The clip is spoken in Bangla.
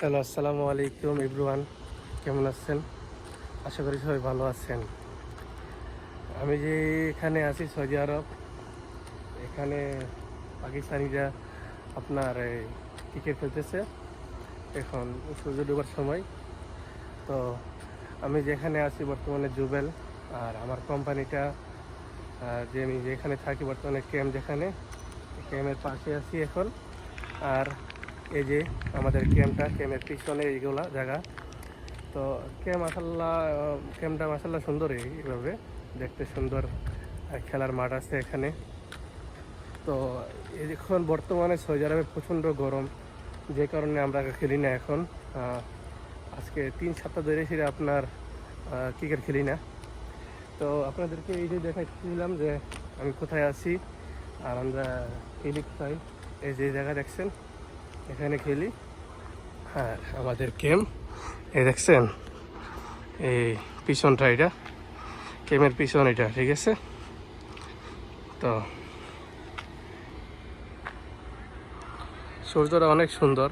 হ্যালো, আসসালামু আলাইকুম ইব্রুয়ান কেমন আছেন? আশা করি সবাই ভালো আছেন। আমি যে এখানে আছি সৌদি আরব, এখানে পাকিস্তানিরা আপনার ক্রিকেট খেলতেছে এখন সূর্য ডুবার সময়। তো আমি যেখানে আছি বর্তমানে জুবেল, আর আমার কোম্পানিটা যে আমি যেখানে থাকি বর্তমানে ক্যাম্প যেখানে, ক্যাম্পের পাশে আছি এখন। আর এই যে আমাদের ক্যাম্পটা, ক্যাম্পের পিছনে এইগুলা জায়গা। তো ক্যাম্প মাসাল্লাহ ক্যাম্পটা মাসাল্লাহ সুন্দর এইভাবে। দেখতে সুন্দর খেলার মাঠ আছে এখানে। তো এখন বর্তমানে সৌদি আরবে প্রচণ্ড গরম, যে কারণে আমরা খেলি না এখন। আজকে তিন সপ্তাহ ধরে সেটা আপনার ক্রিকেট খেলি না। তো আপনাদেরকে এই যে দেখাচ্ছিলাম যে আমি কোথায় আছি, আর আমরা খেলি কোথায় এই যে জায়গা দেখছেন এখানে খেলি। হ্যাঁ আমাদের গেম এই দেখছেন? এই পিছনটা এটা, গেমের পিছন এটা, ঠিক আছে? তো, সূর্যটা অনেক সুন্দর।